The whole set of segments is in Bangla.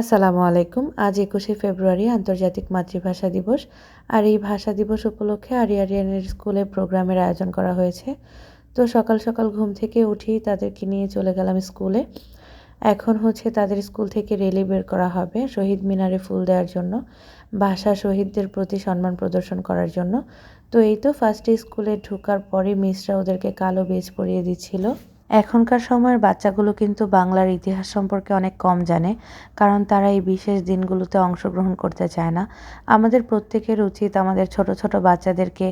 আসসালামু আলাইকুম। আজ একুশে ফেব্রুয়ারি, আন্তর্জাতিক মাতৃভাষা দিবস। আর এই ভাষা দিবস উপলক্ষে আরিয়ারিয়ানের স্কুলে প্রোগ্রামের আয়োজন করা হয়েছে। তো সকাল সকাল ঘুম থেকে উঠেই তাদেরকে নিয়ে চলে গেলাম স্কুলে। এখন হচ্ছে তাদের স্কুল থেকে রেলি বের করা হবে শহীদ মিনারে ফুল দেওয়ার জন্য, ভাষা শহীদদের প্রতি সম্মান প্রদর্শন করার জন্য। তো এই তো ফার্স্টে স্কুলে ঢোকার পরে মিসরা ওদেরকে কালো বেজ পরিয়ে দিচ্ছিল। এখনকার সময়ের বাচ্চাগুলো কিন্তু বাংলার ইতিহাস সম্পর্কে অনেক কম জানে, কারণ তারা এই বিশেষ দিনগুলোতে অংশগ্রহণ করতে চায় না। আমাদের প্রত্যেকের উচিত আমাদের ছোট ছোট বাচ্চাদেরকে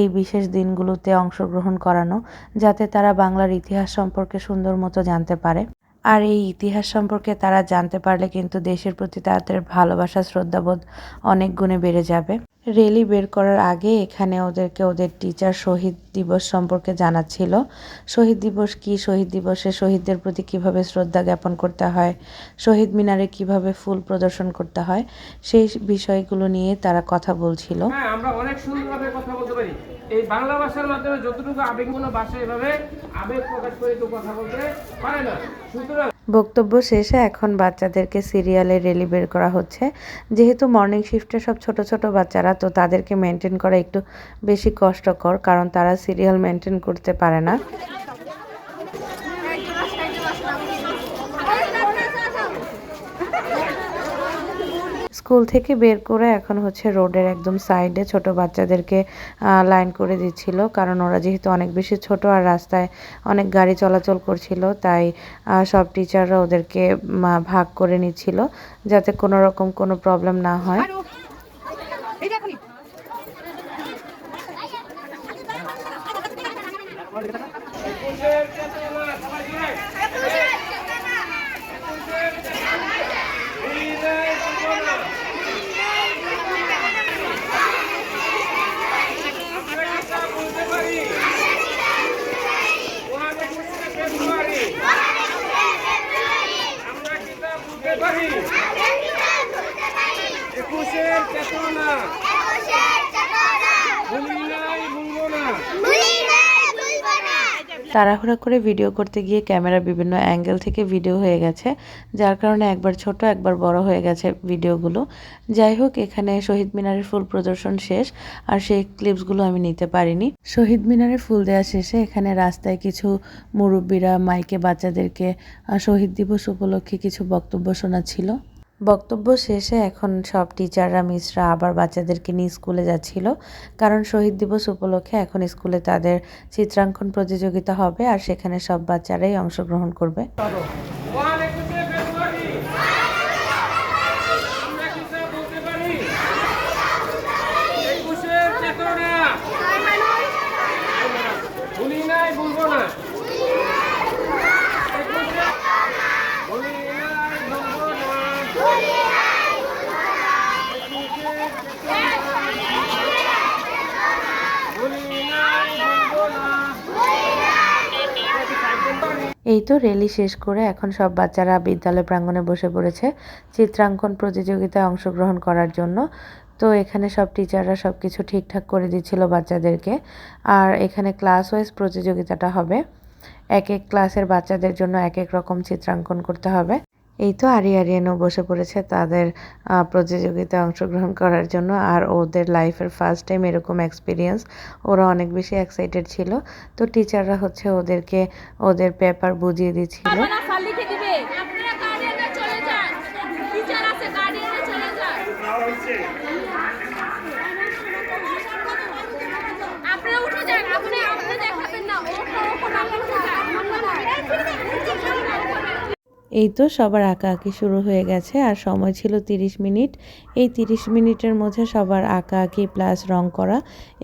এই বিশেষ দিনগুলোতে অংশগ্রহণ করানো, যাতে তারা বাংলার ইতিহাস সম্পর্কে সুন্দর মতো জানতে পারে। আর এই ইতিহাস সম্পর্কে তারা জানতে পারলে কিন্তু দেশের প্রতি তাদের ভালোবাসা, শ্রদ্ধাবোধ অনেক গুণে বেড়ে যাবে। রেলি বের করার আগে এখানে ওদেরকে ওদের টিচার শহীদ দিবস সম্পর্কে জানাচ্ছিল। শহীদ দিবস কি? শহীদ দিবসে শহীদদের প্রতি কীভাবে শ্রদ্ধা জ্ঞাপন করতে হয়? শহীদ মিনারে কীভাবে ফুল প্রদর্শন করতে হয়? সেই বিষয়গুলো নিয়ে তারা কথা বলছিল। হ্যাঁ আমরা অনেক সুন্দরভাবে কথা বলতে পারি। এই বাংলা ভাষার মাধ্যমে যতটুকু আবেগপূর্ণ ভাষা এভাবে আবেগ প্রকাশ করে কেউ কথা বলতে পারে না। সুতরাং বক্তব্য শেষে এখন বাচ্চাদেরকে সিরিয়ালে রেলি বের করা হচ্ছে। যেহেতু মর্নিং শিফটে সব ছোট ছোট বাচ্চারা, তো তাদেরকে মেনটেন করা একটু বেশি কষ্টকর, কারণ তারা সিরিয়াল মেনটেন করতে পারে না। স্কুল থেকে বের করে এখন হচ্ছে রোডের একদম সাইডে ছোট বাচ্চাদেরকে লাইন করে দিচ্ছিল। কারণ ওরা যেহেতু অনেক বেশি ছোট আর রাস্তায় অনেক গাড়ি চলাচল করছিল, তাই সব টিচাররা ওদেরকে ভাগ করে নিচ্ছিল যাতে কোনো রকম কোনো প্রবলেম না হয় একুশের চেতনা সবাই মিলে। একুশের চেতনা। বীরের চেতনা। আমরা কি তা বলতে পারি? মহান একুশে ফেব্রুয়ারি। আমরা কি তা বলতে পারি? একুশের চেতনা ভুলি নাই ভুলবো না তাড়াহুড়া করে ভিডিও করতে গিয়ে ক্যামেরা বিভিন্ন অ্যাঙ্গেল থেকে ভিডিও হয়ে গেছে, যার কারণে একবার ছোট, একবার বড় হয়ে গেছে ভিডিওগুলো যাই হোক, এখানে শহীদ মিনারের ফুল প্রদর্শন শেষ, আর সেই ক্লিপসগুলো আমি নিতে পারিনি। শহীদ মিনারের ফুল দেওয়া শেষে এখানে রাস্তায় কিছু মুরব্বীরা, মাইকে বাচ্চাদেরকে শহীদ দিবস উপলক্ষে কিছু বক্তব্য শোনাচ্ছিল। বক্তব্য শেষে এখন সব টিচাররা মিসরা আবার বাচ্চাদেরকে নিয়ে স্কুলে যাচ্ছিল। কারণ শহীদ দিবস উপলক্ষে এখন স্কুলে তাদের চিত্রাঙ্কন প্রতিযোগিতা হবে আর সেখানে সব বাচ্চারাই অংশগ্রহণ করবে মহান একুশে ফেব্রুয়ারি আমরা কি তা বলতে পারি একুশের চেতনা ভুলি নাই ভুলবো না একুশে ভুলি নাই ভুলবো না একুশের চেতনা ভুলি নাই ভুলবো না এই তো রেলি শেষ করে এখন সব বাচ্চারা বিদ্যালয় প্রাঙ্গণে বসে পড়েছে চিত্রাঙ্কন প্রতিযোগিতায় অংশগ্রহণ করার জন্য। তো এখানে সব টিচাররা সব কিছু ঠিকঠাক করে দিচ্ছিল বাচ্চাদেরকে। আর এখানে ক্লাস ওয়াইজ প্রতিযোগিতাটা হবে। এক এক ক্লাসের বাচ্চাদের জন্য এক এক রকম চিত্রাঙ্কন করতে হবে। এই তো আরি আরিয়ানও বসে পড়েছে তাদের প্রতিযোগিতায় অংশগ্রহণ করার জন্য। আর ওদের লাইফের ফার্স্ট টাইম এরকম এক্সপিরিয়েন্স ওরা অনেক বেশি এক্সাইটেড ছিল। তো টিচাররা হচ্ছে ওদেরকে, ওদের পেপার বুঝিয়ে দিচ্ছিল। এই তো সবার আঁকা আঁকি শুরু হয়ে গেছে, আর সময় ছিল তিরিশ মিনিট। এই তিরিশ মিনিটের মধ্যে সবার আঁকা আঁকি প্লাস রং করা,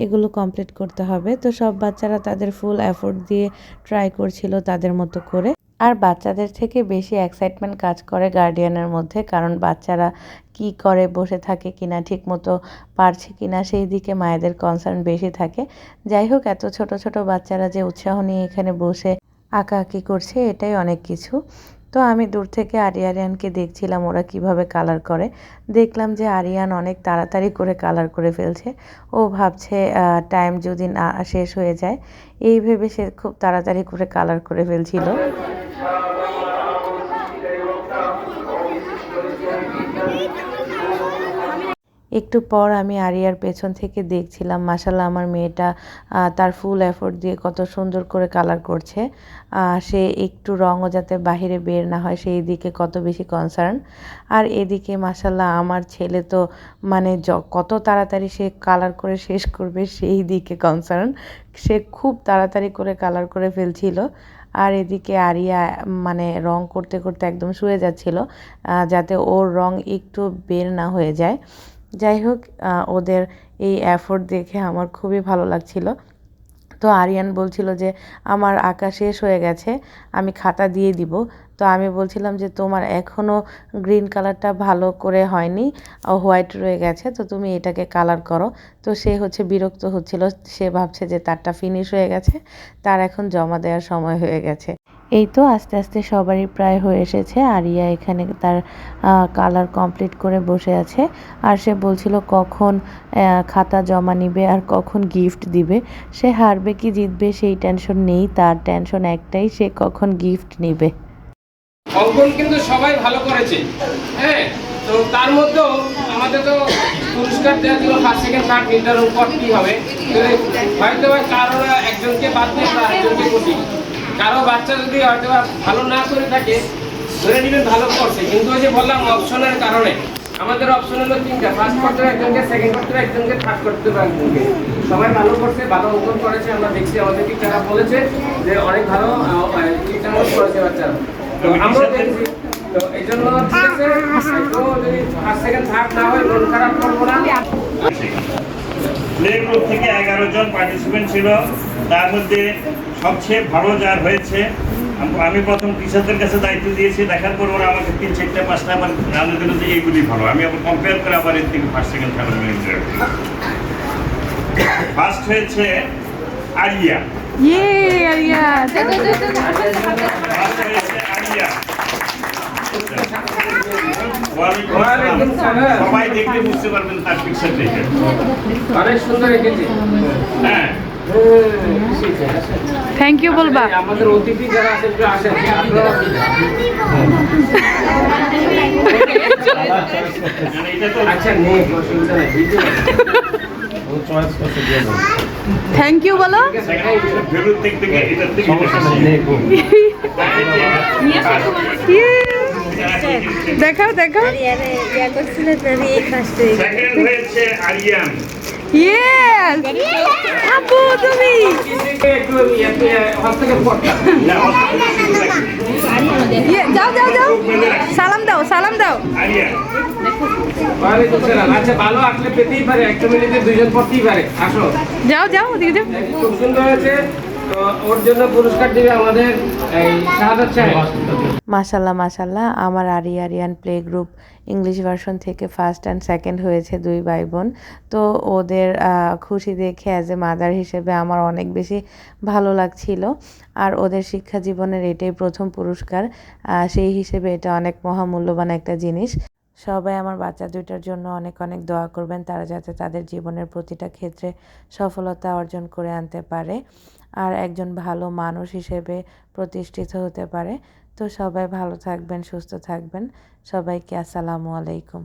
এগুলো কমপ্লিট করতে হবে। তো সব বাচ্চারা তাদের ফুল এফোর্ট দিয়ে ট্রাই করছিল তাদের মতো করে। আর বাচ্চাদের থেকে বেশি এক্সাইটমেন্ট কাজ করে গার্ডিয়ানের মধ্যে, কারণ বাচ্চারা কি করে, বসে থাকে কিনা ঠিক মতো পারছে কিনা, সেই দিকে মায়েদের কনসার্ন বেশি থাকে। যাই হোক, এত ছোট ছোট বাচ্চারা যে উৎসাহ নিয়ে এখানে বসে আঁকাআঁকি করছে, এটাই অনেক কিছু। তো আমি দূর থেকে আরিয়ারিয়ানকে দেখছিলাম ওরা কীভাবে কালার করে। দেখলাম যে আরিয়ান অনেক তাড়াতাড়ি করে কালার করে ফেলছে। ও ভাবছে টাইম যদি না শেষ হয়ে যায়, এই ভেবে সে খুব তাড়াতাড়ি করে কালার করে ফেলছিল। একটু পর আমি আরিয়ার পেছন থেকে দেখছিলাম মাসাল্লাহ আমার মেয়েটা তার ফুল এফোর্ট দিয়ে কত সুন্দর করে কালার করছে। সে একটু রঙও যাতে বাহিরে বের না হয়, সেই দিকে কত বেশি কনসার্ন আর এদিকে মাসাল্লাহ আমার ছেলে তো মানে য- কত তাড়াতাড়ি সে কালার করে শেষ করবে, সেই দিকে কনসার্ন সে খুব তাড়াতাড়ি করে কালার করে ফেলছিল। আর এদিকে আরিয়া মানে রং করতে করতে একদম শুয়ে যাচ্ছিল যাতে ওর রং একটু বের না হয়ে যায়। যাই হোক ওদের এই এফোর্ট দেখে আমার খুবই ভালো লাগছিল। তো আরিয়ান বলছিল যে, আমার আঁকা শেষ হয়ে গেছে, আমি খাতা দিয়ে দিব। তো আমি বলছিলাম যে, তোমার এখনও গ্রিন কালারটা ভালো করে হয়নি হোয়াইট রয়ে গেছে, তো তুমি এটাকে কালার করো। তো সে হচ্ছে বিরক্ত হচ্ছিল, সে ভাবছে যে, তারটা ফিনিশ হয়ে গেছে, তার এখন জমা দেওয়ার সময় হয়ে গেছে। এই তো আস্তে আস্তে সবারই প্রায় হয়ে এসেছে। আরিয়া এখানে তার কালার কমপ্লিট করে বসে আছে। আর সে বলছিল কখন খাতা জমা নিবে আর কখন গিফট দিবে। সে হারবে কি জিতবে সেই টেনশন নেই, তার টেনশন একটাই, সে কখন গিফট নিবে। অঙ্কন কিন্তু সবাই ভালো করেছে হ্যাঁ? তো তার মধ্যেও আমাদের তো পুরস্কার দেওয়া ছিল ফার্স্ট সেকেন্ড থার্ড তিনটার উপর কি হবে। হয়তো বা কারও একজনকে বাদ দিয়ে আরেকজনকে করছি কারও বাচ্চা যদি হয়তো ভালো না করে থাকে ধরে নেবেন ভালো করছে। কিন্তু ওই যে বললাম অপশনের কারণে। আমাদের অপশন হলো তিনটা। ফার্স্ট করতে একজনকে সেকেন্ড করতে একজনকে থার্ড করতে একজনকে সবাই ভালো করছে ভালো অঙ্কন করেছে। আমরা দেখছি আমাদের টিচাররা বলেছে যে অনেক ভালো টিচার করেছে বাচ্চারা। তো আমরাও দেখছি। তো এই জন্য ঠিক আছে যদি ফার্স্ট সেকেন্ড থার্ড না হয় মন খারাপ করব না। প্লে গ্রুপ থেকে এগারো জন পার্টিসিপেন্ট ছিল। তার মধ্যে সবচেয়ে ভালো যার হয়েছে আমি প্রথম কৃষকদের কাছে দায়িত্ব দিয়েছি দেখার পর ওরা আমাকে তিন চারটা পাঁচটা আবার জানিয়ে দিল যে এইগুলি ভালো। আমি আবার কম্পেয়ার করে আবার এর থেকে ফার্স্ট সেকেন্ড থার্ড ফার্স্ট হয়েছে আরিয়া। ইয়ে। সবাই দেখলে বুঝতে পারবেন তার পিকচার দেখে। অনেক সুন্দর এঁকেছে। হ্যাঁ। থ্যাংক ইউ বলবা। আমাদের অতিথি যারা আছে একটু আসেন। তো আচ্ছা নেই অসুবিধা নেই থ্যাংক ইউ বলো। ইয়ে। দেখাও দেখাও। সালাম দাও সালাম দাও। আচ্ছা পারে আসো খুব সুন্দর হয়েছে। ওর জন্য পুরস্কার দিবে আমাদের এই মাসাল্লাহ মাসাল্লাহ আমার আরি Ariyan play group English version থেকে ফার্স্ট অ্যান্ড সেকেন্ড হয়েছে দুই ভাই বোন তো ওদের খুশি দেখে অ্যাজ এ মাদার হিসেবে আমার অনেক বেশি ভালো লাগছিল। আর ওদের শিক্ষা জীবনের এটাই প্রথম পুরস্কার। সেই হিসেবে এটা অনেক মহামূল্যবান একটা জিনিস। সবাই আমার বাচ্চা দুইটার জন্য অনেক অনেক দোয়া করবেন। তারা যাতে তাদের জীবনের প্রতিটা ক্ষেত্রে সফলতা অর্জন করে আনতে পারে। আর একজন ভালো মানুষ হিসেবে প্রতিষ্ঠিত হতে পারে। তো সবাই ভালো থাকবেন সুস্থ থাকবেন। সবাইকে আসসালামু আলাইকুম।